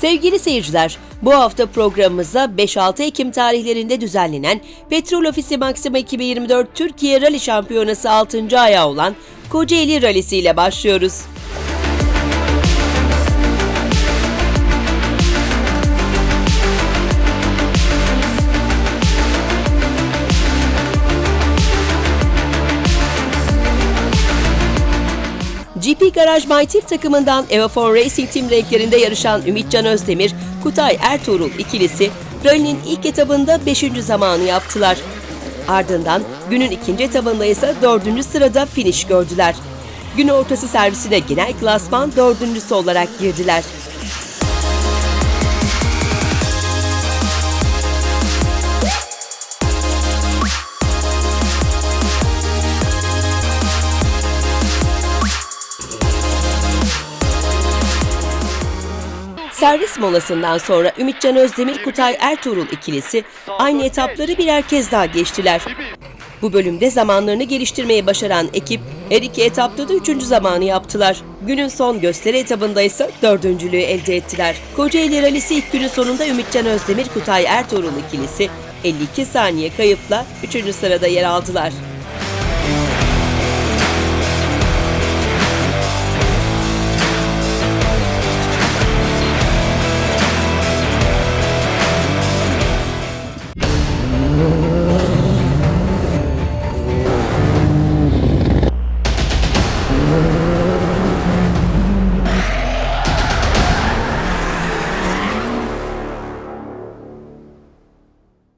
Sevgili seyirciler, bu hafta programımıza 5-6 Ekim tarihlerinde düzenlenen Petrol Ofisi Maxima 2024 Türkiye Rally Şampiyonası 6. ayağı olan Kocaeli Rallisi ile başlıyoruz. GP Garaj Team takımından Evafor Racing Team renklerinde yarışan Ümitcan Özdemir, Kutay Ertuğrul ikilisi rally'nin ilk etabında 5. zamanı yaptılar. Ardından günün ikinci etabında ise 4. sırada finish gördüler. Gün ortası servisine genel klasman dördüncüsü olarak girdiler. Servis molasından sonra Ümitcan Özdemir Kutay Ertuğrul ikilisi aynı etapları birer kez daha geçtiler. Bu bölümde zamanlarını geliştirmeyi başaran ekip her iki etapta da üçüncü zamanı yaptılar. Günün son gösteri etabında ise dördüncülüğü elde ettiler. Kocaeli Rallisi ilk günün sonunda Ümitcan Özdemir Kutay Ertuğrul ikilisi 52 saniye kayıpla üçüncü sırada yer aldılar.